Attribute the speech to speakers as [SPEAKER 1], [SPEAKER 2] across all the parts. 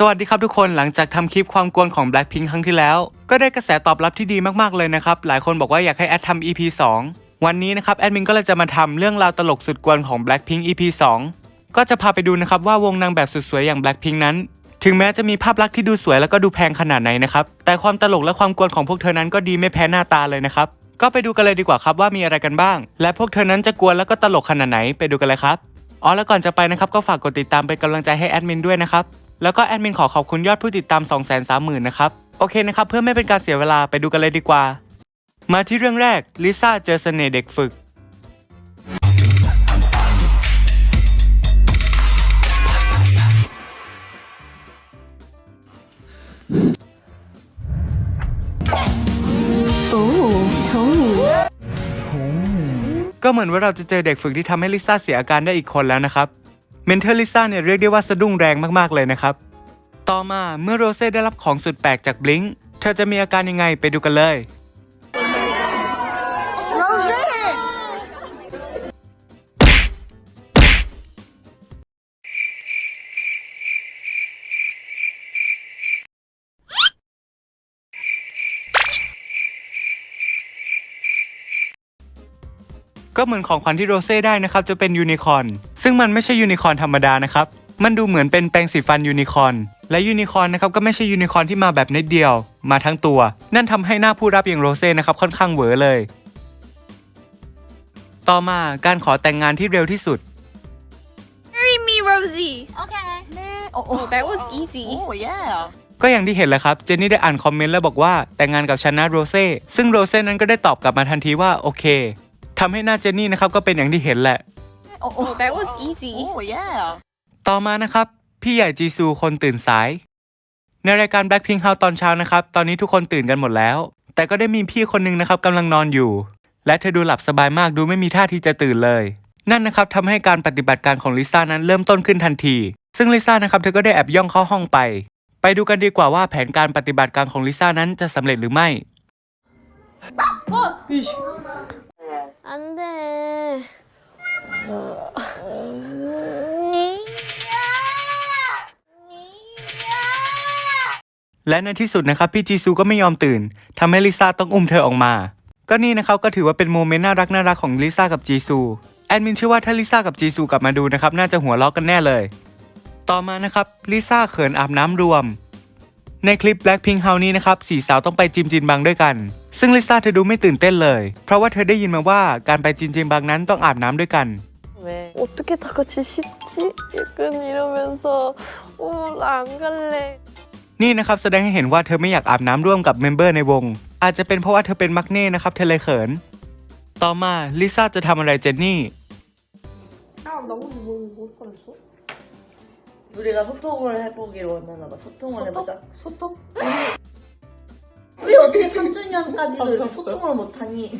[SPEAKER 1] สวัสดีครับทุกคนหลังจากทำคลิปความกวนของ Blackpink ครั้งที่แล้ว ก็ได้กระแสตอบรับที่ดีมากๆเลยนะครับ หลายคนบอกว่าอยากให้แอดทำ EP 2 วันนี้นะครับแอดมินก็เลยจะมาทำเรื่องราวตลกสุดกวนของ Blackpink EP 2 ก็จะพาไปดูนะครับว่าวงนางแบบสุดสวยอย่าง Blackpink นั้น ถึงแม้จะมีภาพลักษณ์ที่ดูสวยแล้วก็ดูแพงขนาดไหนนะครับแต่ความตลกและความกวนของพวกเธอนั้นก็ดีไม่แพ้หน้าตาเลยนะครับก็ไปดูกันเลยดีกว่าครับว่ามีอะไรกันบ้าง และพวกเธอนั้นจะกวนแล้วก็ตลกขนาดไหนไปดูกันเลยครับอ๋อแล้วก่อนจะไปนะครับก็ฝากกดติดตามเป็นกำลังใจให้แอดมินด้วยนะครับ แล้วก็แอดมินขอขอบคุณยอดผู้ติดตาม 2 3 0 0 0 0นะครับ โอเคนะครับ เพื่อไม่เป็นการเสียเวลาไปดูกันเลยดีกว่า มาที่เรื่องแรกลิซ่าเจอเสน่ห์เด็กฝึก ก็เหมือนว่าเราจะเจอเด็กฝึกที่ทำให้ลิซ่าเสียอาการได้อีกคนแล้วนะครับ เมนเทอร์ลิซ่าเนี่ยเรียกได้ว่าสะดุ้งแรงมากๆเลยนะครับ ต่อมาเมื่อโรเซ่ได้รับของสุดแปลกจากบลิงเธอจะมีอาการยังไงไปดูกันเลย ก็เหมือนของขวัญที่โรเซ่ได้นะครับจะเป็นยูนิคอร์นซึ่งมันไม่ใช่ยูนิคอร์นธรรมดานะครับมันดูเหมือนเป็นแปรงสีฟันยูนิคอร์นและยูนิคอร์นนะครับก็ไม่ใช่ยูนิคอร์นที่มาแบบนิดเดียว มาทั้งตัว นั่นทำให้หน้าผู้รับอย่างโรเซ่นะครับค่อนข้างเหวอเลย ต่อมาการขอแต่งงานที่เร็วที่สุด
[SPEAKER 2] Marry me, Rosie.
[SPEAKER 3] Okay.
[SPEAKER 2] Oh, oh, that was easy.
[SPEAKER 3] Oh yeah.
[SPEAKER 1] ก็อย่างที่เห็นแหละครับ เจนนี่ได้อ่านคอมเมนต์แล้วบอกว่าแต่งงานกับฉันนะโรเซ่ซึ่งโรเซ่นั้นก็ได้ตอบกลับมาทันทีว่าโอเค ทำให้หน้าเจนนี่นะครับก็เป็นอย่างที่เห็นแหละ
[SPEAKER 3] Oh,
[SPEAKER 2] Oh, that was easy.
[SPEAKER 3] Oh yeah.
[SPEAKER 1] ต่อมานะครับ พี่ใหญ่จีซูคนตื่นสาย ในรายการ Blackpink House ตอนเช้านะครับ ตอนนี้ทุกคนตื่นกันหมดแล้ว แต่ก็ได้มีพี่คนหนึงนะครับกำลังนอนอยู่ และเธอดูหลับสบายมากดูไม่มีท่าทีจะตื่นเลย นั่นนะครับทำให้การปฏิบัติการของลิซ่านั้นเริ่มต้นขึ้นทันที ซึ่งลิซ่านะครับเธอก็ได้แอบย่องเข้าห้องไป ไปดูกันดีกว่าว่าแผนการปฏิบัติการของลิซ่านั้นจะสำเร็จหรือไม่
[SPEAKER 2] 안 돼.
[SPEAKER 1] และในที่สุดนะครับพี่จีซูก็ไม่ยอมตื่นทำให้ลิซ่าต้องอุ้มเธอออกมา ก็นี่นะครับก็ถือว่าเป็นโมเมนต์น่ารักน่ารักของลิซ่ากับจีซูแอดมินเชื่อว่าถ้าลิซ่ากับจีซูกลับมาดูนะครับน่าจะหัวเราะกันแน่เลย ต่อมานะครับลิซ่าเขินอาบน้ำรวม ในคลิป Blackpink House นี้นะครับสี่สาวต้องไปจิมจินบังด้วยกัน ซึ่งลิซ่าเธอดูไม่ตื่นเต้นเลย เพราะว่าเธอได้ยินมาว่าการไปจิมจินบังนั้นต้องอาบน้ำด้วยกัน
[SPEAKER 3] 왜?
[SPEAKER 4] 어떻게 다 같이 씻지? 약간 이러면서 어, 나 안 갈래.
[SPEAKER 1] นี่นะครับแสดงให้เห็นว่าเธอไม่อยากอาบน้ำร่วมกับเมมเบอร์ในวง อาจจะเป็นเพราะว่าเธอเป็นมักเน่นะครับเธอเลยเขิน ต่อมาลิซ่าจะทำอะไรเจนนี่
[SPEAKER 4] 아, 너무 뭐, 뭐 꺼냈어?
[SPEAKER 5] 우리가 소통을 해보기로 했나 봐. 소통을 해보자.
[SPEAKER 4] 소떡?
[SPEAKER 5] 우리 어떻게 3주년까지도 이렇게 소통을 못하니?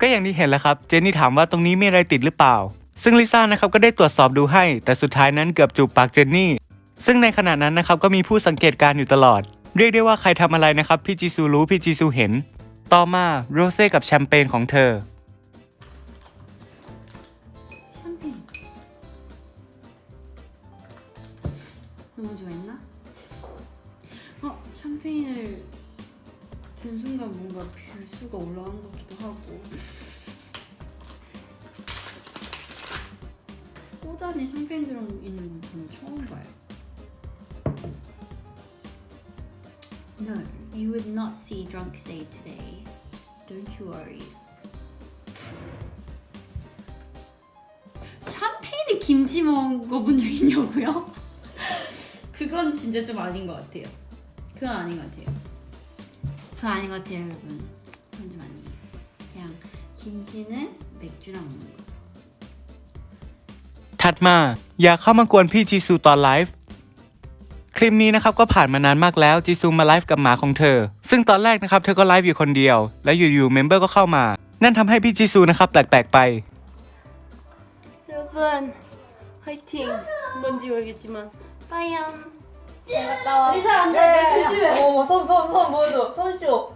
[SPEAKER 1] ก็อย่างที่เห็นแหล้วครับ เจนนี่ถามว่าตรงนี้มีอะไรติดหรือเปล่า ซึ่งลิซ่านะครับก็ได้ตรวจสอบดูให้ แต่สุดท้ายนั้นเกือบจูบปากเจนนี่ ซึ่งในขณะนั้นนะครับก็มีผู้สังเกตการณ์อยู่ตลอด เรียกได้ว่าใครทำอะไรนะครับพี่จีซูรู้พี่จีซูเห็น ต่อมาโรเซ่กับแชมเปญของเธอ
[SPEAKER 6] 너무 좋아했나? 어, 샴페인을 든 순간 뭔가 뷰수가 올라간 것 같기도 하고 꽃 안에 샴페인 들어있는 건 저는 처음 봐요 No, you would not see drunk say today Don't you worry 샴페인에 김치 먹은 거 본 적 있냐고요? 그건 진짜 좀 아닌 것 같아요. 그건 아닌 것 같아요. 그건 아닌 것 같아요, 여러분. 그건 좀 아니에요. 그냥 김치는 맥주랑 먹는 거.
[SPEAKER 1] ถัดมาอย่าเข้ามากวนพี่จีซูตอนไลฟ์ คลิปนี้นะครับก็ผ่านมานานมากแล้วจีซูมาไลฟ์กับหมาของเธอ ซึ่งตอนแรกนะครับเธอก็ไลฟ์อยู่คนเดียว แล้วอยู่ๆเมมเบอร์ก็เข้ามา นั่นทำให้พี่จีซูนะครับแปลกๆไป
[SPEAKER 4] 여러분, 화이팅. 뭔지 모르겠지만, 빠이염.
[SPEAKER 5] 갔다 와.
[SPEAKER 4] 리사 안 돼, 조심해.
[SPEAKER 5] 어, 손, 손, 손 보여줘. 손 쇼.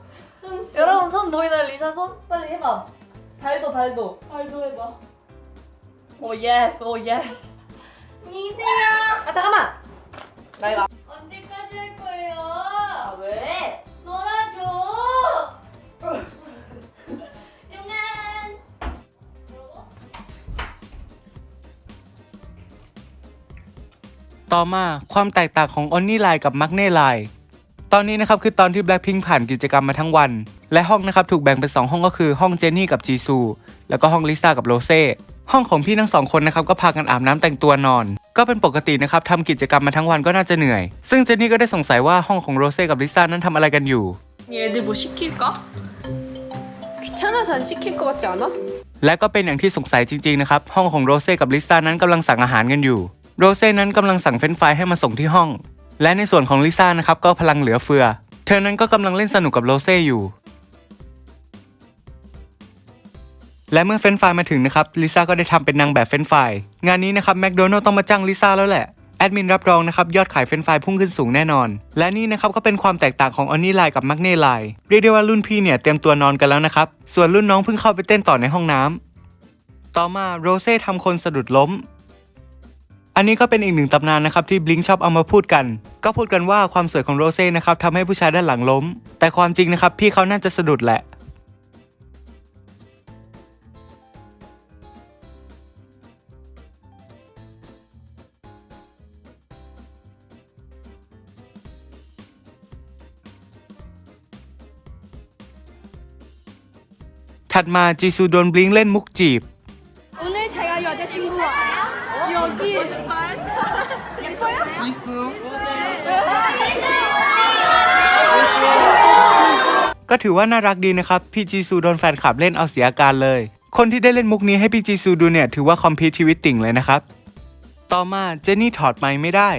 [SPEAKER 5] 여러분, 손 보이나요? 리사 손? 빨리 해봐. 발도, 발도.
[SPEAKER 4] 발도 해봐.
[SPEAKER 5] 오, 예스, 오, 예스.
[SPEAKER 4] 안녕히 계세요.
[SPEAKER 5] 아, 잠깐만! 나이 나.
[SPEAKER 4] 언제까지 할 거예요?
[SPEAKER 5] 아 왜?
[SPEAKER 4] 놀아줘.
[SPEAKER 1] ต่อมาความแตกต่างของออนนี่ไลน์กับมักเน่ไลน์ตอนนี้นะครับคือตอนที่ Blackpink ผ่านกิจกรรมมาทั้งวัน และห้องนะครับถูกแบ่งเป็น 2 ห้องก็คือห้องเจนนี่กับจีซู แล้วก็ห้องลิซ่ากับโรเซ่ ห้องของพี่ทั้งสองคนนะครับก็พากันอาบน้ำแต่งตัวนอน ก็เป็นปกตินะครับทำกิจกรรมมาทั้งวันก็น่าจะเหนื่อย ซึ่งเจนนี่ก็ได้สงสัยว่าห้องของโรเซ่กับลิซ่านั้นทำอะไรกันอยู่
[SPEAKER 2] 얘들 뭐 시킬까? 귀찮아서 안 시킬 것 같지 않아?
[SPEAKER 1] และก็เป็นอย่างที่สงสัยจริงๆนะครับ ห้องของโรเซ่กับลิซ่านั้นกำลังสั่งอาหารกันอยู่ โรเซ่นั้นกำลังสั่งเฟรนฟรายให้มาส่งที่ห้อง และในส่วนของลิซ่านะครับก็พลังเหลือเฟือ เธอนั้นก็กำลังเล่นสนุกกับโรเซ่อยู่ และเมื่อเฟรนฟรายมาถึงนะครับลิซ่าก็ได้ทำเป็นนางแบบเฟรนฟรายงานนี้นะครับแมคโดนัลต้องมาจ้างลิซ่าแล้วแหละแอดมินรับรองนะครับยอดขายเฟรนฟรายพุ่งขึ้นสูงแน่นอน และนี่นะครับก็เป็นความแตกต่างของออนนี่ไลน์กับมักเน่ไลน์เรียกได้ว่ารุ่นพี่เนี่ยเตรียมตัวนอนกันแล้วนะครับ ส่วนรุ่นน้องเพิ่งเข้าไปเต้นต่อในห้องน้ำต่อมาโรเซ่ทำคนสะดุดล้ม อันนี้ก็เป็นอีกหนึ่งตำนานนะครับที่บลิงชอบเอามาพูดกัน ก็พูดกันว่าความสวยของโรเซ่นะครับทำให้ผู้ชายด้านหลังล้ม แต่ความจริงนะครับพี่เขาน่าจะสะดุดแหละ ถัดมาจีซูโดนบลิงเล่นมุกจีบ
[SPEAKER 2] 오늘 제가 여자친구 와요. 여기. 예뻐요?
[SPEAKER 1] ก็ถือว่าน่ารักดีนะครับ พี่จีซูโดนแฟนคลับเล่นเอาเสียอาการเลย คนที่ได้เล่นมุกนี้ให้พี่จีซูดูเนี่ย ถือว่าคอมพิวชีวิตติ่งเลยนะครับ ต่อมาเจนนี่ถอดไมค์ไม่ได้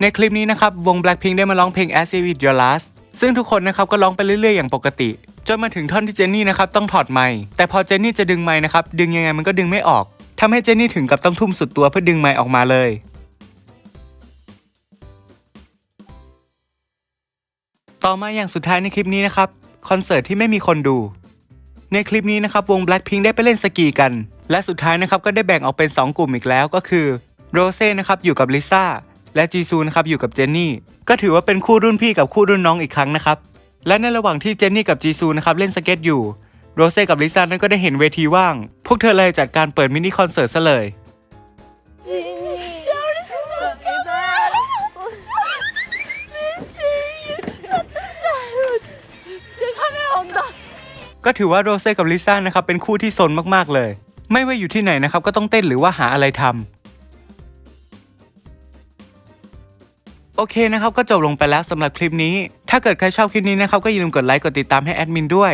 [SPEAKER 1] ในคลิปนี้นะครับ วง Blackpink ได้มาร้องเพลง As If It Your Last ซึ่งทุกคนนะครับก็ร้องไปเรื่อยๆอย่างปกติ จนมาถึงท่อนที่เจนนี่นะครับต้องถอดไมค์แต่พอเจนนี่จะดึงไมค์นะครับดึงยังไงมันก็ดึงไม่ออก ทำให้เจนนี่ถึงกับต้องทุ่มสุดตัวเพื่อดึงไมค์ออกมาเลย ต่อมาอย่างสุดท้ายในคลิปนี้นะครับ คอนเสิร์ตที่ไม่มีคนดู ในคลิปนี้นะครับวง Blackpink ได้ไปเล่นสกีกัน และสุดท้ายนะครับก็ได้แบ่งออกเป็น 2 กลุ่มอีกแล้วก็คือโรเซ่นะครับอยู่กับลิซ่าและจีซูนะครับอยู่กับเจนนี่ก็ถือว่าเป็นคู่รุ่นพี่กับคู่รุ่นน้องอีกครั้งนะครับและในระหว่างที่เจนนี่กับจีซูนะครับเล่นสเก็ตอยู่ โรเซ่กับลิซ่านั้นก็ได้เห็นเวทีว่าง พวกเธอเลยจัดการเปิดมินิคอนเสิร์ตซะเลย ก็ถือว่าโรเซ่กับลิซ่านะครับเป็นคู่ที่ซนมากๆเลย ไม่ว่าอยู่ที่ไหนนะครับก็ต้องเต้นหรือว่าหาอะไรทำโอเคนะครับ ก็จบลงไปแล้วสำหรับคลิปนี้ ถ้าเกิดใครชอบคลิปนี้นะครับ ก็อย่าลืมกดไลค์ กดติดตามให้แอดมินด้วย